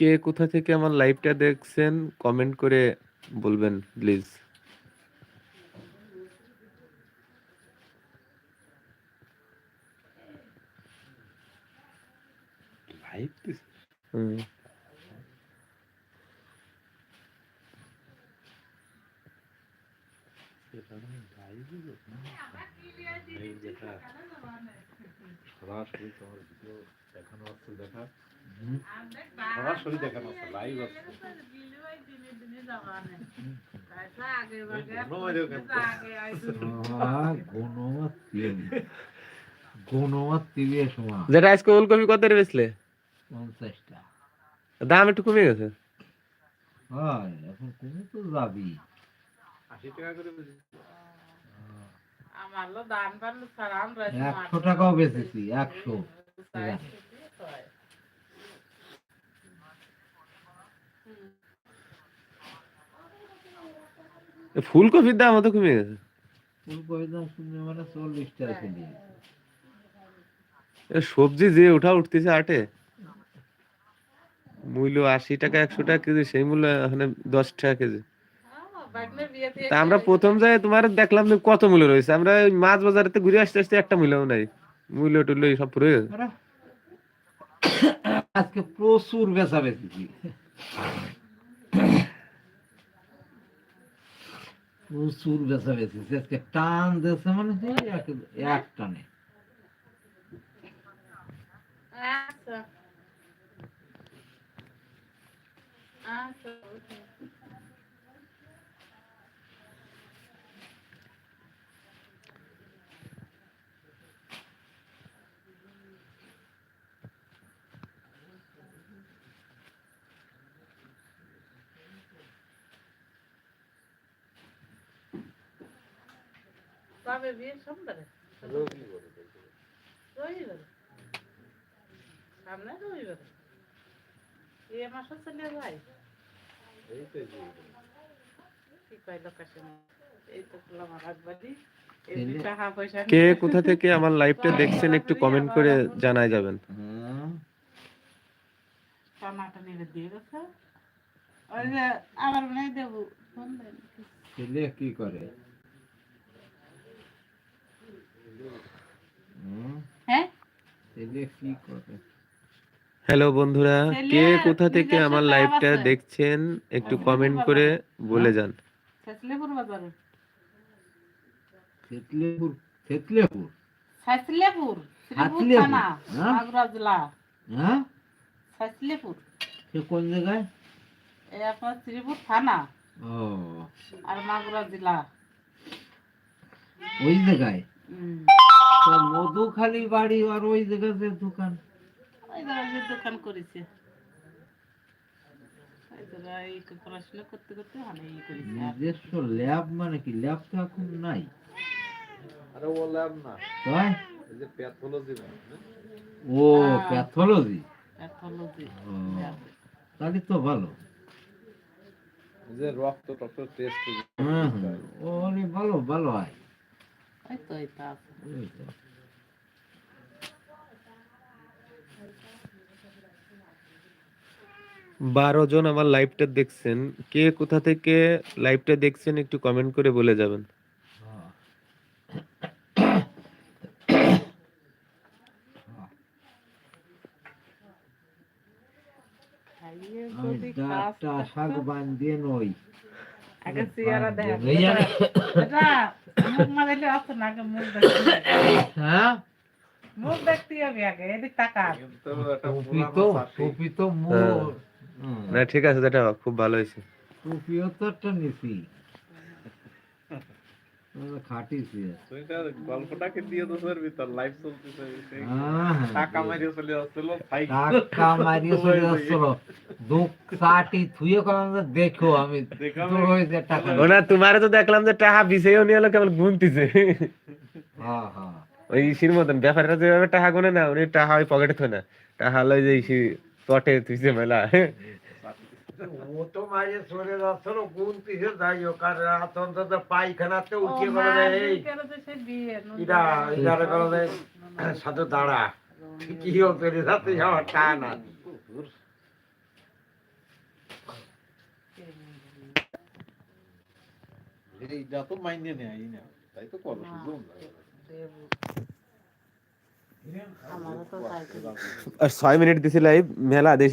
কে কোথা থেকে আমার লাইভটা দেখছেন কমেন্ট করে বলবেন প্লিজ লাইভ হুম সেটা আমি লাইভই এই দেখা সরাসরি তোমার ভিডিও দেখানো হচ্ছে দেখা সরাসরি দেখানো হচ্ছে লাইভ আছে। যেটা আজকে ওলকপি কত রে বেচলে? পঞ্চাশটা। দাম একটু কমে গেছে। হয় এখন কমে তো যাবি একশো টাকাও বেচেছি একশো। ফুলকপির দাম অত কমে গেছে? ফুলকপির দাম মানে চল্লিশ টাকা কেজি। সবজি যে ওঠা উঠতেছে আটে মূল্য আশি টাকা একশো টাকা কেজি সেই মূল্য এখানে দশ টাকা কেজি। তা আমরা প্রথম যাই তোমার দেখলাম যে কত মূল্য রয়েছে। আমরা ওই মাছ বাজারেতে ঘুরে আসতে আসতে একটা মূল্যও নাই। মূল্য টুল্য সব পুরো আজকে প্রচুর বেচা বেচেছি প্রচুর বেচা বেচেছি আজকে টান দিয়েছে মানে এক- এক টানে। আচ্ছা। আচ্ছা কবে বিয়ে? সোমবারে। রবিবারে সামনে রবিবারে। এই মাসে চলে যায় এই তো কি কয় লোকেশন এই তো করলাম আর একবারই এই ছেলে- দুই টাকা পয়সা কে কোথা থেকে আমার লাইভটা দেখছেন একটু কমেন্ট করে জানাই যাবেন। আবার মনে দেবো। ছেলে কি করে হুম, হ্যাঁ ছেলে কি করে হ্যালো বন্ধুরা কে কোথা থেকে আমার লাইভটা দেখছেন একটু কমেন্ট করে বলে যান। হ্যাঁ? মাগুরা জেলা। হ্যাঁ? কোন জায়গায়? এই আপনার শ্রীপুর থানা। ও। আর মাগুরা জেলা। ওই জায়গায়? মধুখালী বাড়ি আর ওই জায়গাতে দোকান। ওই জায়গায় যে দোকান করেছে। পড়াশোনা করতে করতে নিজস্ব ল্যাব মানে কি? ল্যাব তো এখন নাই। আরে বললাম না। তাই? এই যে প্যাথোলজি ও হ্যাঁ। প্যাথোলজি? ও। তাহলে তো ভালো। যে রক্ত টক্ত টেস্ট হ্যাঁ হ্যাঁ। ও ভালো ভালো হয় তো আছে। ওই তো। বারো জন আমার লাইভটা দেখছেন কে কোথা থেকে লাইভটা দেখছেন একটু কমেন্ট করে বলে যাবেন হ্যাঁ। মুখ মুখ দেখতে হবে। হ্যাঁ মুখ আগে এদিক টাকা টুপি তো চাকরি। টুপি তো হ্যাঁ। না ঠিক আছে যেটা খুব ভালো হয়েছে। একটা নিছি। গল্পটাকে দিয়ে ভিতর লাইভ চলতেছে হ্যাঁ টাকা মারিয়ে চলে টাকা মারিয়ে চলে দুঃখ থুয়ে যে দেখো আমি দেখো তোর ওই যে টাকা। ও না তোমারে তো দেখলাম যে টাকা বিছেও নিয়ে এলো কেবল গুনতিছে। হ্যাঁ হ্যাঁ। ওই ইসির মতন ব্যাপারটা যেভাবে টাকা গুনে না উনি টাকা ওই পকেটে থয় না। টাকা লই যে ইসি सोटे तुझे मला वो तो माझे सोने असतो ना कोण तिथे जायो कारण পায়খানা তো উঠে গেল সাথে দাঁড়া কি হবে রে সাথে যাওয়া মাইনে নেয় তাই তো কল দেবো। আমারও তো সাইকেল আর ছয় মিনিট দিছিল এই মেলা দেশে